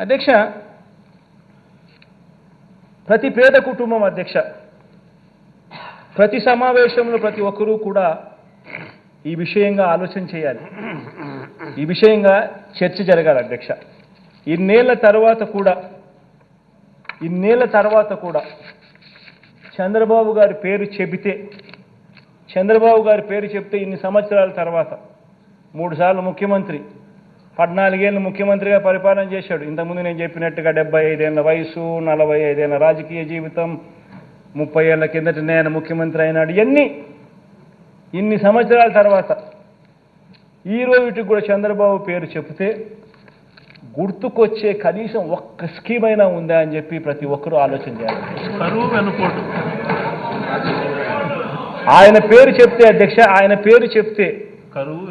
అధ్యక్ష ప్రతి పేద కుటుంబం అధ్యక్ష ప్రతి సమావేశంలో ప్రతి ఒక్కరూ కూడా ఈ విషయంగా ఆలోచన చేయాలి. ఈ విషయంగా చర్చ జరగాలి అధ్యక్ష. ఇన్నేళ్ళ తర్వాత కూడా ఇన్నేళ్ళ తర్వాత కూడా చంద్రబాబు గారి పేరు చెబితే చంద్రబాబు గారి పేరు చెప్తే ఇన్ని సంవత్సరాల తర్వాత మూడుసార్లు ముఖ్యమంత్రి పద్నాలుగేళ్ళు ముఖ్యమంత్రిగా పరిపాలన చేశాడు. ఇంతకుముందు నేను చెప్పినట్టుగా డెబ్బై ఐదేళ్ళ వయసు నలభై ఐదేళ్ళ రాజకీయ జీవితం ముప్పై ఏళ్ళ కిందట నేను ముఖ్యమంత్రి అయినాడు. ఇవన్నీ ఇన్ని సంవత్సరాల తర్వాత. ఈ రోజుకి కూడా చంద్రబాబు పేరు చెప్తే గుర్తుకొచ్చే కనీసం ఒక్క స్కీమ్ అయినా ఉందా అని చెప్పి ప్రతి ఒక్కరూ ఆలోచన చేయాలి. కరువు వెనుకోటు ఆయన పేరు చెప్తే అధ్యక్ష ఆయన పేరు చెప్తే కరువు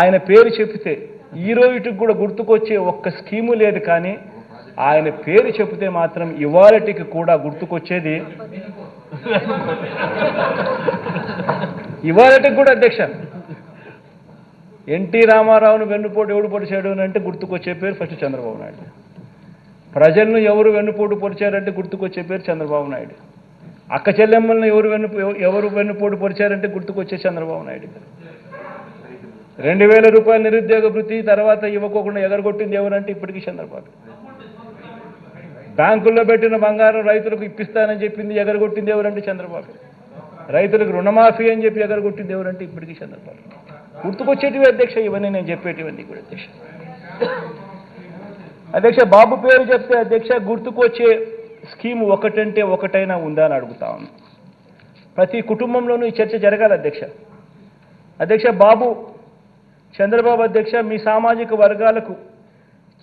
ఆయన పేరు చెప్తే ఈ రోజుకి కూడా గుర్తుకొచ్చే ఒక్క స్కీము లేదు కానీ ఆయన పేరు చెబితే మాత్రం ఇవాళటికి కూడా గుర్తుకొచ్చేది. ఇవాళటికి కూడా అధ్యక్ష. ఎన్టీ రామారావును వెన్నుపోటు ఎవడు పొడిచాడు అని అంటే గుర్తుకొచ్చే పేరు ఫస్ట్ చంద్రబాబు నాయుడు. ప్రజలను ఎవరు వెన్నుపోటు పొడిచారంటే గుర్తుకొచ్చే పేరు చంద్రబాబు నాయుడు. అక్క చెల్లెమ్మలను ఎవరు వెన్ను ఎవరు వెన్నుపోటు పొడిచారంటే గుర్తుకొచ్చే చంద్రబాబు నాయుడు. గారు రెండు వేల రూపాయల నిరుద్యోగ వృత్తి తర్వాత ఇవ్వకోకుండా ఎగరగొట్టింది ఎవరంటే ఇప్పటికీ చంద్రబాబు. బ్యాంకుల్లో పెట్టిన బంగారం రైతులకు ఇప్పిస్తానని చెప్పింది ఎగరగొట్టింది ఎవరంటే చంద్రబాబు. రైతులకు రుణమాఫీ అని చెప్పి ఎగరగొట్టింది ఎవరంటే ఇప్పటికీ చంద్రబాబు. గుర్తుకొచ్చేటివి అధ్యక్ష ఇవన్నీ నేను చెప్పేటివన్నీ కూడా అధ్యక్ష. అధ్యక్ష బాబు పేరు చెప్తే అధ్యక్ష గుర్తుకొచ్చే స్కీమ్ ఒకటంటే ఒకటైనా ఉందా అని అడుగుతా ప్రతి కుటుంబంలోనూ ఈ చర్చ జరగాలి అధ్యక్ష. అధ్యక్ష బాబు చంద్రబాబు అధ్యక్ష మీ సామాజిక వర్గాలకు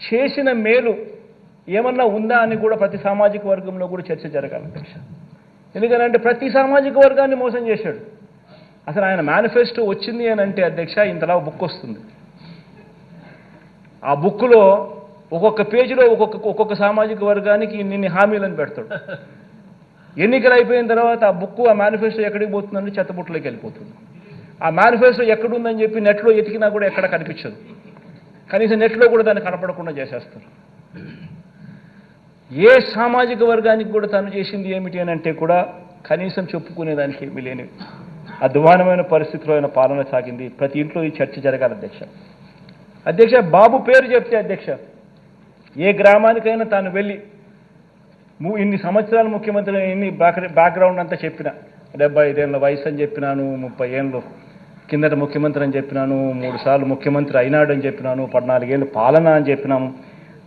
చేసిన మేలు ఏమన్నా ఉందా అని కూడా ప్రతి సామాజిక వర్గంలో కూడా చర్చ జరగాలి అధ్యక్ష. ఎందుకంటే ప్రతి సామాజిక వర్గాన్ని మోసం చేశాడు. అసలు ఆయన మేనిఫెస్టో వచ్చింది అని అంటే అధ్యక్ష ఇంతలా బుక్ వస్తుంది. ఆ బుక్లో ఒక్కొక్క పేజీలో ఒక్కొక్క ఒక్కొక్క సామాజిక వర్గానికి ఇన్ని హామీలను పెడతాడు. ఎన్నికలు అయిపోయిన తర్వాత ఆ బుక్ ఆ మేనిఫెస్టో ఎక్కడికి పోతుందంటే చెత్తబుట్టలోకి వెళ్ళిపోతుంది. ఆ మేనిఫెస్టో ఎక్కడుందని చెప్పి నెట్లో ఎతికినా కూడా ఎక్కడ కనిపించదు. కనీసం నెట్లో కూడా దాన్ని కనపడకుండా చేసేస్తారు. ఏ సామాజిక వర్గానికి కూడా తను చేసింది ఏమిటి అని అంటే కూడా కనీసం చెప్పుకునేదానికి ఏమీ లేని అధ్వానమైన పరిస్థితిలో ఆయన పాలన సాగింది. ప్రతి ఇంట్లో ఈ చర్చ జరగాలి అధ్యక్ష. అధ్యక్ష బాబు పేరు చెప్తే అధ్యక్ష ఏ గ్రామానికైనా తాను వెళ్ళి ఇన్ని సంవత్సరాలు ముఖ్యమంత్రి ఇన్ని బ్యాక్ బ్యాక్గ్రౌండ్ అంతా చెప్పిన డెబ్బై ఐదేళ్ళ వయసు అని చెప్పినాను ముప్పై ఏళ్ళు కిందట ముఖ్యమంత్రి అని చెప్పినాను మూడు సార్లు ముఖ్యమంత్రి అయినాడు అని చెప్పినాను పద్నాలుగేళ్ళు పాలన అని చెప్పినాము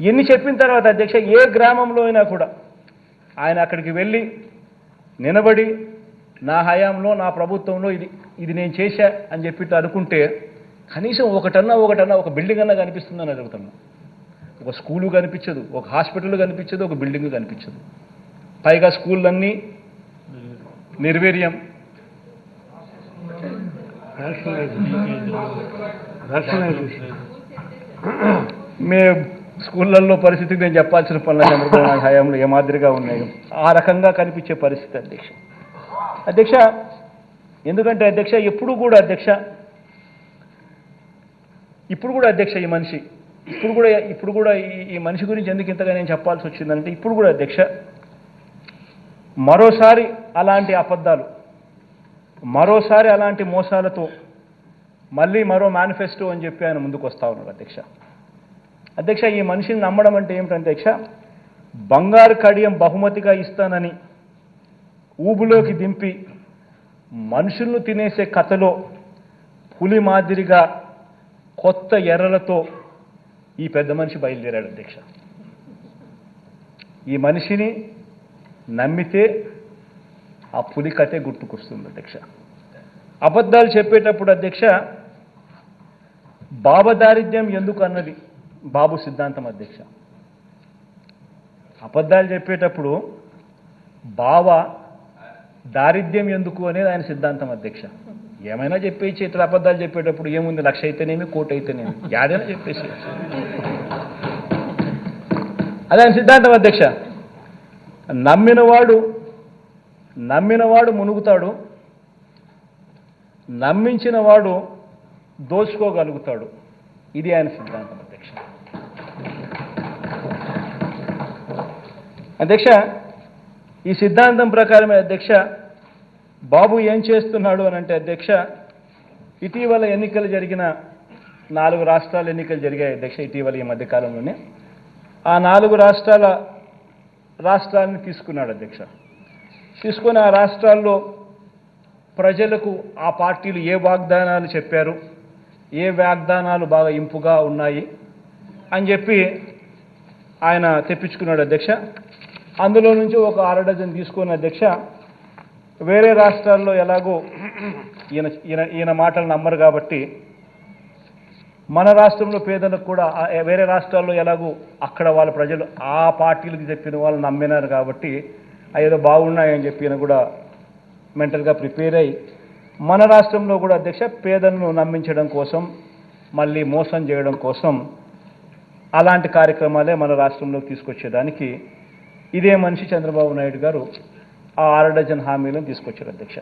ఇన్ని చెప్పిన తర్వాత అధ్యక్ష ఏ గ్రామంలో అయినా కూడా ఆయన అక్కడికి వెళ్ళి నిలబడి నా హయాంలో నా ప్రభుత్వంలో ఇది ఇది నేను చేశా అని చెప్పి అనుకుంటే కనీసం ఒకటన్నా ఒకటన్నా ఒక బిల్డింగ్ అన్నా కనిపిస్తుందని అడుగుతున్నా. ఒక స్కూలు కనిపించదు ఒక హాస్పిటల్ కనిపించదు ఒక బిల్డింగ్ కనిపించదు. పైగా స్కూళ్ళన్నీ నిర్వీర్యం. మే స్కూళ్ళల్లో పరిస్థితికి నేను చెప్పాల్సిన పనులు చంద్రబాబు హయాంలో ఏ మాదిరిగా ఉన్నాయో ఆ రకంగా కనిపించే పరిస్థితి అధ్యక్ష. అధ్యక్ష ఎందుకంటే అధ్యక్ష ఎప్పుడు కూడా అధ్యక్ష ఇప్పుడు కూడా అధ్యక్ష ఈ మనిషి ఇప్పుడు కూడా ఇప్పుడు కూడా ఈ మనిషి గురించి ఎందుకు ఇంతగా నేను చెప్పాల్సి వచ్చిందంటే ఇప్పుడు కూడా అధ్యక్ష మరోసారి అలాంటి అబద్ధాలు. మరోసారి అలాంటి మోసాలతో మళ్ళీ మరో మేనిఫెస్టో అని చెప్పి ఆయన ముందుకు వస్తా ఉన్నాడు అధ్యక్ష. అధ్యక్ష ఈ మనిషిని నమ్మడం అంటే ఏమిటంటే అధ్యక్ష బంగారు కడియం బహుమతిగా ఇస్తానని ఊబులోకి దింపి మనుషులను తినేసే కథలో పులి మాదిరిగా కొత్త ఎర్రలతో ఈ పెద్ద మనిషి బయలుదేరాడు అధ్యక్ష. ఈ మనిషిని నమ్మితే ఆ పులి కథే గుర్తుకొస్తుంది అధ్యక్ష. అబద్ధాలు చెప్పేటప్పుడు అధ్యక్ష బాబదారిద్ర్యం ఎందుకు అన్నది బాబు సిద్ధాంతం అధ్యక్ష. అబద్ధాలు చెప్పేటప్పుడు బావ దారిద్ర్యం ఎందుకు అనేది ఆయన సిద్ధాంతం అధ్యక్ష. ఏమైనా చెప్పేసి ఇతర అబద్ధాలు చెప్పేటప్పుడు ఏముంది లక్ష అయితేనేమి కోటి అయితేనేమి యాదైనా చెప్పేసి. అదే ఆయన సిద్ధాంతం అధ్యక్ష. నమ్మినవాడు నమ్మినవాడు మునుగుతాడు నమ్మించిన వాడు దోచుకోగలుగుతాడు. ఇది ఆయన సిద్ధాంతం అధ్యక్ష. అధ్యక్ష ఈ సిద్ధాంతం ప్రకారమే అధ్యక్ష బాబు ఏం చేస్తున్నాడు అని అంటే అధ్యక్ష ఇటీవల ఎన్నికలు జరిగిన నాలుగు రాష్ట్రాల ఎన్నికలు జరిగాయి అధ్యక్ష ఇటీవల ఈ మధ్యకాలంలోనే. ఆ నాలుగు రాష్ట్రాల రాష్ట్రాన్ని తీసుకున్నాడు అధ్యక్ష. తీసుకొని ఆ రాష్ట్రాల్లో ప్రజలకు ఆ పార్టీలు ఏ వాగ్దానాలు చెప్పారు ఏ వాగ్దానాలు బాగా ఇంపుగా ఉన్నాయి అని చెప్పి ఆయన తెప్పించుకున్నాడు అధ్యక్ష. అందులో నుంచి ఒక అర డజన్ తీసుకున్న అధ్యక్ష వేరే రాష్ట్రాల్లో ఎలాగో ఈయన ఈయన ఈయన మాటలు నమ్మరు కాబట్టి మన రాష్ట్రంలో పేదలకు కూడా వేరే రాష్ట్రాల్లో ఎలాగో అక్కడ వాళ్ళ ప్రజలు ఆ పార్టీలకు చెప్పిన వాళ్ళు నమ్మినారు కాబట్టి ఏదో బాగున్నాయని చెప్పి కూడా మెంటల్గా ప్రిపేర్ అయ్యి మన రాష్ట్రంలో కూడా అధ్యక్ష పేదలను నమ్మించడం కోసం మళ్ళీ మోసం చేయడం కోసం అలాంటి కార్యక్రమాలే మన రాష్ట్రంలోకి తీసుకొచ్చేదానికి ఇదే మనిషి చంద్రబాబు నాయుడు గారు ఆ ఆరు డజన్ హామీలను తీసుకొచ్చారు అధ్యక్ష.